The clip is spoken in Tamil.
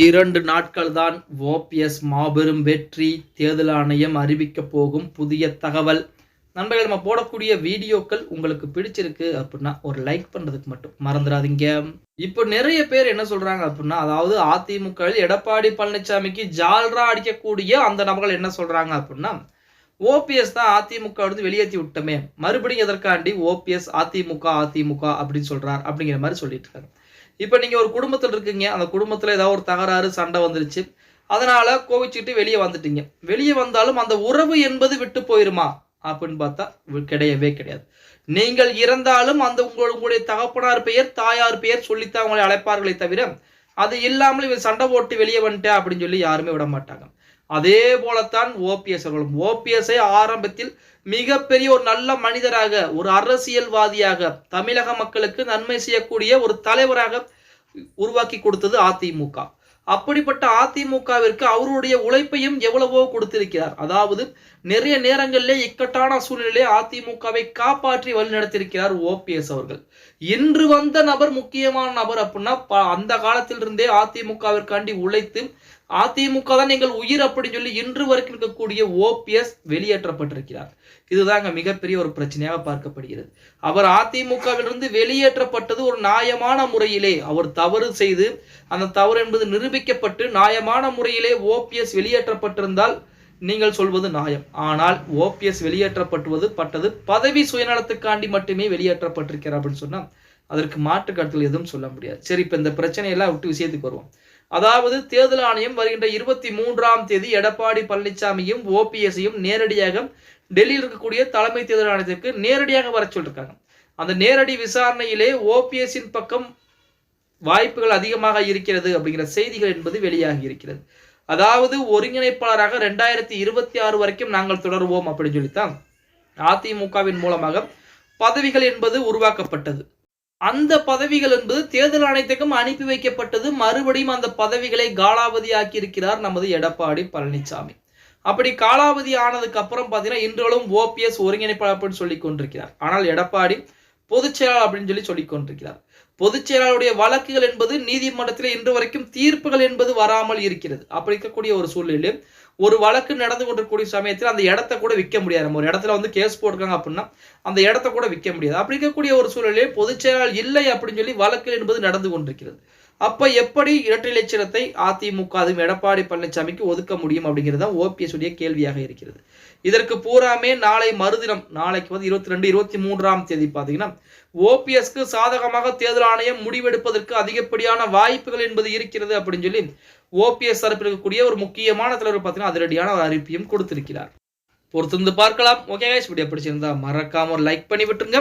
இரண்டு நாட்கள் தான் ஓபிஎஸ் மாபெரும் வெற்றி தேர்தல் ஆணையம் அறிவிக்க போகும் புதிய தகவல். நண்பர்கள் நம்ம போடக்கூடிய வீடியோக்கள் உங்களுக்கு பிடிச்சிருக்கு அப்படின்னா ஒரு லைக் பண்றதுக்கு மட்டும் மறந்துடாதீங்க. இப்போ நிறைய பேர் என்ன சொல்றாங்க அப்படின்னா அதாவது அதிமுக எடப்பாடி பழனிசாமிக்கு ஜால்ரா அடிக்கக்கூடிய அந்த நபர்கள் என்ன சொல்றாங்க அப்படின்னா ஓபிஎஸ் தான் அதிமுக வந்து வெளியேற்றி விட்டமே மறுபடியும் எதற்காண்டி ஓபிஎஸ் அதிமுக அதிமுக அப்படின்னு சொல்றார் அப்படிங்கிற மாதிரி சொல்லிட்டு இருக்காங்க இப்போ நீங்கள் ஒரு குடும்பத்தில் இருக்கீங்க அந்த குடும்பத்தில் ஏதாவது ஒரு தகராறு சண்டை வந்துருச்சு. அதனால கோவிச்சுட்டு வெளியே வந்துட்டீங்க. வெளியே வந்தாலும் அந்த உறவு என்பது விட்டு போயிருமா? அப்படின்னு பார்த்தா வி- கிடையவே கிடையாது. நீங்கள் இறந்தாலும் அந்த உங்கள் உங்களுடைய தகப்பனார் பெயர் தாயார் பெயர் சொல்லித்தான் உங்களை அழைப்பார்களே தவிர அது இல்லாமல் இவன் சண்டை போட்டு வெளியே வந்துட்டேன் அப்படின்னு சொல்லி யாருமே விட மாட்டாங்க அதே போலத்தான் ஓபிஎஸ் அவர்களும். ஓபிஎஸ்ஐ ஆரம்பத்தில் மிகப்பெரிய ஒரு நல்ல மனிதராக ஒரு அரசியல்வாதியாக தமிழக மக்களுக்கு நன்மை செய்யக்கூடிய ஒரு தலைவராக உருவாக்கி கொடுத்தது அதிமுக. அப்படிப்பட்ட அதிமுகவிற்கு அவருடைய உழைப்பையும் எவ்வளவோ கொடுத்திருக்கிறார். அதாவது நிறைய நேரங்களிலே இக்கட்டான சூழ்நிலையிலே அதிமுகவை காப்பாற்றி வழிநடத்தியிருக்கிறார் ஓபிஎஸ் அவர்கள். இன்று வந்த நபர் முக்கியமான நபர் அப்படின்னா ப- அந்த காலத்திலிருந்தே அதிமுகவிற்காண்டி உழைத்து அதிமுக தான் எங்கள் உயிர் அப்படின்னு சொல்லி இன்று வரைக்கும் இருக்கக்கூடிய ஓபிஎஸ் வெளியேற்றப்பட்டிருக்கிறார். இதுதாங்க மிகப்பெரிய ஒரு பிரச்சனையாக பார்க்கப்படுகிறது. அவர் அதிமுகவிலிருந்து வெளியேற்றப்பட்டது ஒரு நியாயமான முறையிலே அவர் தவறு செய்து அந்த தவறு என்பது நிரூபிக்கப்பட்டு நியாயமான முறையிலே ஓபிஎஸ் வெளியேற்றப்பட்டிருந்தால் நீங்கள் சொல்வது நியாயம். ஆனால் ஓபிஎஸ் வெளியேற்றப்பட்டுவது பட்டது பதவி சுயநலத்துக்காண்டி மட்டுமே வெளியேற்றப்பட்டிருக்கிறார் அப்படின்னு சொன்னால் அதற்கு மாற்று கருத்தில் எதுவும் சொல்ல முடியாது. சரி இப்போ இந்த பிரச்சனையெல்லாம் விட்டு விஷயத்துக்கு வருவோம். அதாவது தேர்தல் ஆணையம் வருகின்ற இருபத்தி மூன்றாம் தேதி எடப்பாடி பழனிசாமியும் ஓபிஎஸையும் நேரடியாக டெல்லியில் இருக்கக்கூடிய தலைமை தேர்தல் ஆணையத்திற்கு நேரடியாக வர சொல்லியிருக்காங்க அந்த நேரடி விசாரணையிலே ஓபிஎஸின் பக்கம் வாய்ப்புகள் அதிகமாக இருக்கிறது அப்படிங்கிற செய்திகள் என்பது வெளியாகி இருக்கிறது. அதாவது ஒருங்கிணைப்பாளராக ரெண்டாயிரத்தி இருபத்தி ஆறு வரைக்கும் நாங்கள் தொடருவோம் அப்படின்னு சொல்லித்தான். அதிமுகவின் மூலமாக பதவிகள் என்பது உருவாக்கப்பட்டது. அந்த பதவிகள் என்பது தேர்தல் ஆணையத்துக்கும் அனுப்பி வைக்கப்பட்டது. மறுபடியும் அந்த பதவிகளை காலாவதியாக்கி இருக்கிறார் நமது எடப்பாடி பழனிசாமி அப்படி காலாவதி ஆனதுக்கு அப்புறம் பார்த்தீங்கன்னா இன்றளவும் ஓபிஎஸ் ஒருங்கிணைப்பாளர் அப்படின்னு சொல்லி கொண்டிருக்கிறார். ஆனால் எடப்பாடி பொதுச் செயலாளர் அப்படின்னு சொல்லி சொல்லிக் கொண்டிருக்கிறார். பொதுச் செயலாளருடைய வழக்குகள் என்பது நீதிமன்றத்தில் இன்று வரைக்கும் தீர்ப்புகள் என்பது வராமல் இருக்கிறது. அப்படி இருக்கக்கூடிய ஒரு சூழ்நிலையில் ஒரு வழக்கு நடந்து கொண்டிருக்கூடிய சமயத்தில் அந்த இடத்த கூட விற்க முடியாது. நம்ம ஒரு இடத்துல வந்து கேஸ் போட்டிருக்காங்க அப்படின்னா அந்த இடத்த கூட விற்க முடியாது. அப்படி இருக்கக்கூடிய ஒரு சூழலில் பொதுச் செயலாளர் இல்லை அப்படின்னு சொல்லி வழக்கு என்பது நடந்து கொண்டிருக்கிறது. அப்ப எப்படி இரட்டை லட்சணத்தை அதிமுக அதுவும் எடப்பாடி பழனிசாமிக்கு ஒதுக்க முடியும் அப்படிங்கிறது தான் ஓபிஎஸ் உடைய கேள்வியாக இருக்கிறது. இதற்கு பூராமே நாளை மறுதினம் நாளைக்கு வந்து இருபத்தி ரெண்டு இருபத்தி மூன்றாம் தேதி பார்த்தீங்கன்னா ஓபிஎஸ்க்கு சாதகமாக தேர்தல் ஆணையம் முடிவெடுப்பதற்கு அதிகப்படியான வாய்ப்புகள் என்பது இருக்கிறது அப்படின்னு சொல்லி ஓபிஎஸ் தரப்பில் இருக்கக்கூடிய ஒரு முக்கியமான தலைவர் பார்த்தீங்கன்னா அதிரடியான ஒரு அறிவிப்பையும் கொடுத்திருக்கிறார். பொறுத்திருந்து பார்க்கலாம். ஓகே வீடியோ பிடிச்சிருந்தா மறக்காம ஒரு லைக் பண்ணி விட்டுருங்க.